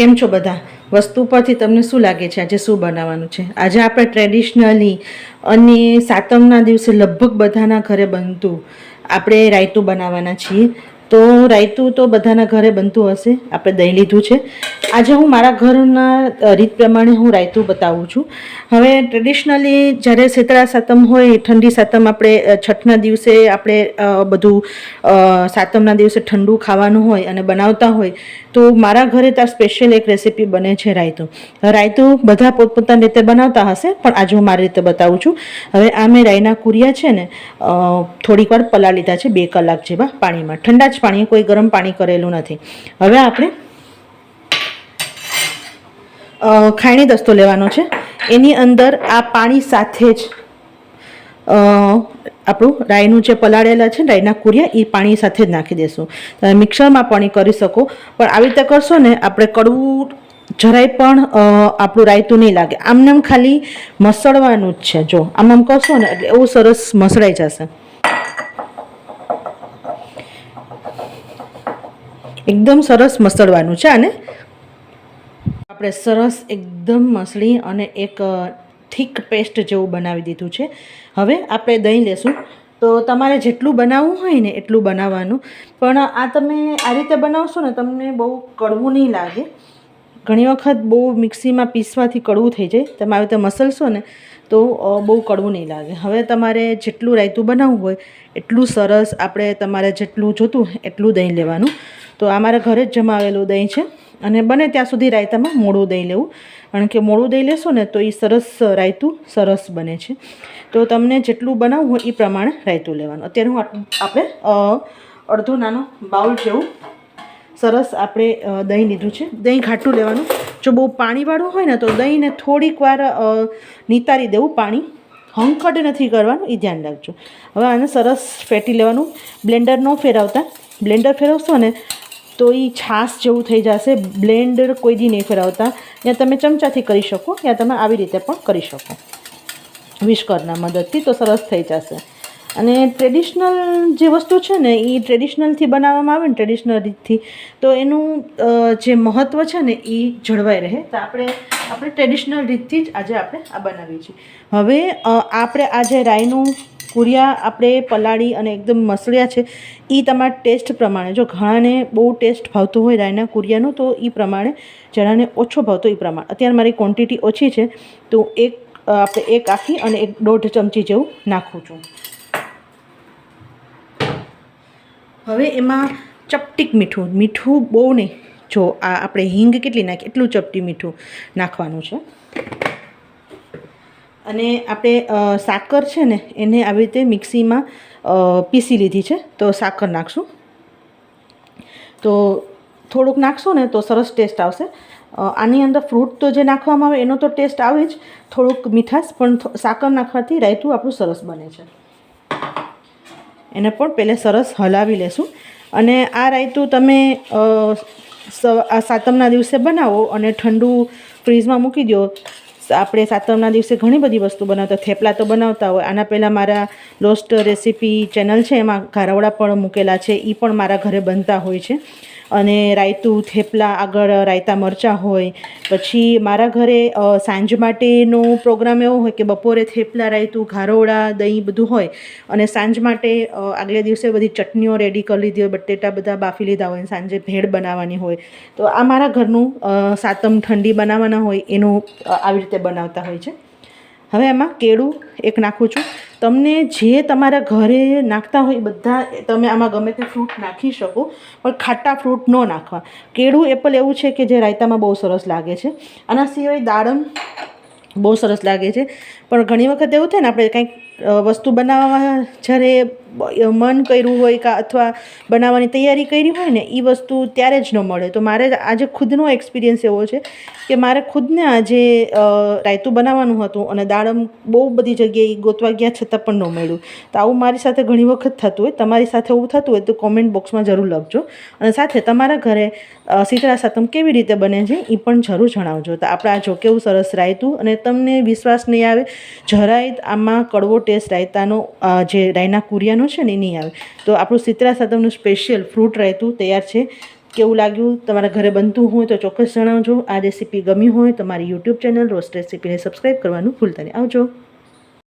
કેમ છો બધા? વસ્તુ પરથી તમને શું લાગે છે? આજે શું બનાવવાનું છે? આજે આપણે ટ્રેડિશનલી અને સાતમના દિવસે લગભગ બધાના ઘરે બનતું આપણે રાયતું બનાવવાના છીએ. તો રાયતું તો બધાના ઘરે બનતું હશે, આપણે દહીં લીધું છે. આજે હું મારા ઘરના રીત પ્રમાણે હું રાયતું બતાવું છું. હવે ટ્રેડિશનલી જ્યારે શીતળા સાતમ હોય, ઠંડી સાતમ આપણે છઠના દિવસે આપણે બધું સાતમના દિવસે ઠંડુ ખાવાનું હોય અને બનાવતા હોય, તો મારા ઘરે ત્યાં સ્પેશિયલ એક રેસીપી બને છે રાયતું. રાયતું બધા પોતપોતાની રીતે બનાવતા હશે, પણ આજે હું મારી રીતે બતાવું છું. હવે આ મેં રાયના કુરિયા છે ને થોડીક વાર પલા લીધા છે, બે કલાક જેવા પાણીમાં. ઠંડા જ પાણી, કોઈ ગરમ પાણી કરેલું નથી. હવે આપણે ખાયણી દસ્તો લેવાનો છે. એની અંદર આ પાણી સાથે જ આપણું રાઈનું જે પલાળેલા છે રાઈના કુરિયા એ પાણી સાથે જ નાખી દેશું. તમે મિક્સરમાં પાણી કરી શકો, પણ આવી રીતે કરશો ને, આપણે કડવું જરાય પણ આપણું રાયતું નહીં લાગે. આમને આમ ખાલી મસળવાનું જ છે. જો, આમ આમ કરશો ને, એટલે એવું સરસ મસળાઈ જશે. એકદમ સરસ મસળવાનું છે અને આપણે સરસ એકદમ મસળી અને એક થીક પેસ્ટ જેવું બનાવી દીધું છે. હવે આપણે દહીં લેશું. તો તમારે જેટલું બનાવવું હોય ને એટલું બનાવવાનું. પણ આ તમે આ રીતે બનાવશો ને તમને બહુ કડવું નહીં લાગે. ઘણી વખત બહુ મિક્સીમાં પીસવાથી કડવું થઈ જાય. તમે આવી રીતે મસલશો ને તો બહુ કડવું નહીં લાગે. હવે તમારે જેટલું રાયતું બનાવવું હોય એટલું સરસ આપણે તમારે જેટલું જોતું એટલું દહીં લેવાનું. તો આ મારા ઘરે જ જમાવેલું દહીં છે. અને બને ત્યાં સુધી રાયતામાં મોડું દહીં લેવું. કારણ કે મોડું દહીં લેશો ને તો એ સરસ રાયતું સરસ બને છે. તો તમને જેટલું બનાવવું હોય એ પ્રમાણે રાયતું લેવાનું. અત્યારે હું આપણે અડધો નાનો બાઉલ જેવું સરસ આપણે દહીં લીધું છે. દહીં ઘાટું લેવાનું. જો બહુ પાણીવાળું હોય ને તો દહીંને થોડીક વાર નિતારી દેવું. પાણી હંકટ નથી કરવાનું એ ધ્યાન રાખજો. હવે આને સરસ ફેટી લેવાનું. બ્લેન્ડર ન ફેરવતા. બ્લેન્ડર ફેરવશો ને તો એ છાશ જેવું થઈ જશે, બ્લેન્ડર કોઈ દી નહીં ફેરવતા. યા તમે ચમચાથી કરી શકો યા તમે આવી રીતે પણ કરી શકો. વિશ્કરના મદદથી તો સરસ થઈ જશે. અને ટ્રેડિશનલ જે વસ્તુ છે ને એ ટ્રેડિશનલથી બનાવવામાં આવે ને, ટ્રેડિશનલ રીતથી, તો એનું જે મહત્ત્વ છે ને એ જળવાઈ રહે. તો આપણે આપણે ટ્રેડિશનલ રીતથી જ આજે આપણે આ બનાવીએ છીએ. હવે આપણે આજે રાયનું કુરિયા આપણે પલાળી અને એકદમ મસળ્યા છે એ તમારા ટેસ્ટ પ્રમાણે. જો ઘણાને બહુ ટેસ્ટ ભાવતો હોય રાયના કુરિયાનો, તો એ પ્રમાણે જણાને ઓછો ભાવતો એ પ્રમાણે. અત્યારે મારી ક્વોન્ટિટી ઓછી છે, તો એક આપણે એક આખી અને એક દોઢ ચમચી જેવું નાખું છું. હવે એમાં ચપટીક મીઠું મીઠું બહુ નહીં. જો આ આપણે હિંગ કેટલી નાખી, એટલું ચપટી મીઠું નાખવાનું છે. અને આપણે સાકર છે ને, એને આવી રીતે મિક્સીમાં પીસી લીધી છે. તો સાકર નાખશું. તો થોડુંક નાખશું ને તો સરસ ટેસ્ટ આવશે. આની અંદર ફ્રૂટ તો જે નાખવામાં આવે એનો તો ટેસ્ટ આવે જ. થોડુંક મીઠાશ, પણ સાકર નાખવાથી રાયતું આપણું સરસ બને છે. એને પણ પહેલે સરસ હલાવી લેશું. અને આ રાયતું તમે સાતમના દિવસે બનાવો અને ઠંડુ ફ્રીઝમાં મૂકી દો આપણે સાતમના દિવસે ઘણી બધી વસ્તુ બનાવતા, થેપલા તો બનાવતા હોય. આના પહેલાં મારા લોસ્ટ રેસીપી ચેનલ છે, એમાં ઘારવડા પણ મૂકેલા છે એ પણ મારા ઘરે બનતા હોય છે. અને રાયતું, થેપલા આગળ રાયતા મરચાં હોય. પછી મારા ઘરે સાંજ માટેનો પ્રોગ્રામ એવો હોય કે બપોરે થેપલા, રાયતું ઘારોળા દહીં બધું હોય અને સાંજ માટે આગલે દિવસે બધી ચટણીઓ રેડી કરી લીધી હોય, બટેટા બધા બાફી લીધા હોય સાંજે ભેળ બનાવવાની હોય. તો આ મારા ઘરનું સાતમ ઠંડી બનાવવાના હોય, એનું આવી રીતે બનાવતા હોય છે. હવે એમાં કેળું એક નાખું છું. તમને જે તમારા ઘરે નાખતા હોય એ બધા તમે આમાં ગમે તે ફ્રૂટ નાખી શકો, પણ ખાટા ફ્રૂટ ન નાખવા. કેળું એપલ એવું છે કે જે રાયતામાં બહુ સરસ લાગે છે. આના સિવાય દાડમ બહુ સરસ લાગે છે. પણ ઘણી વખત એવું થાય ને, આપણે કંઈક વસ્તુ બનાવવામાં જ્યારે મન કર્યું હોય કે અથવા બનાવવાની તૈયારી કરી હોય ને એ વસ્તુ ત્યારે જ ન મળે. તો મારે આજે ખુદનો એક્સપિરિયન્સ એવો છે કે મારે ખુદને આજે રાયતું બનાવવાનું હતું અને દાડમ બહુ બધી જગ્યાએ ગોતવા ગયા છતાં પણ ન મળ્યું. તો આવું મારી સાથે ઘણી વખત થતું હોય. તમારી સાથે એવું થતું હોય તો કોમેન્ટ બોક્સમાં જરૂર લખજો. અને સાથે તમારા ઘરે શીતળા સાતમ કેવી રીતે બને છે એ પણ જરૂર જણાવજો. તો આપણે આ જો કેવું સરસ રાયતું અને તમને વિશ્વાસ નહીં આવે, જરાય આમાં કડવો ટેસ્ટ રાયતાનો જે રાયના કુરિયાનો છે ને નહીં આવે. તો આપણું સિત્રા સાતમનું સ્પેશિયલ ફ્રૂટ રાયતું તૈયાર છે. કેવું લાગ્યું? તમારા ઘરે બનતું હોય તો ચોક્કસ જણાવજો. આ રેસીપી ગમી હોય તો મારી યુટ્યુબ ચેનલ રોસ્ટ રેસીપીને સબસ્ક્રાઈબ કરવાનું ભૂલતા નહીં. આવજો.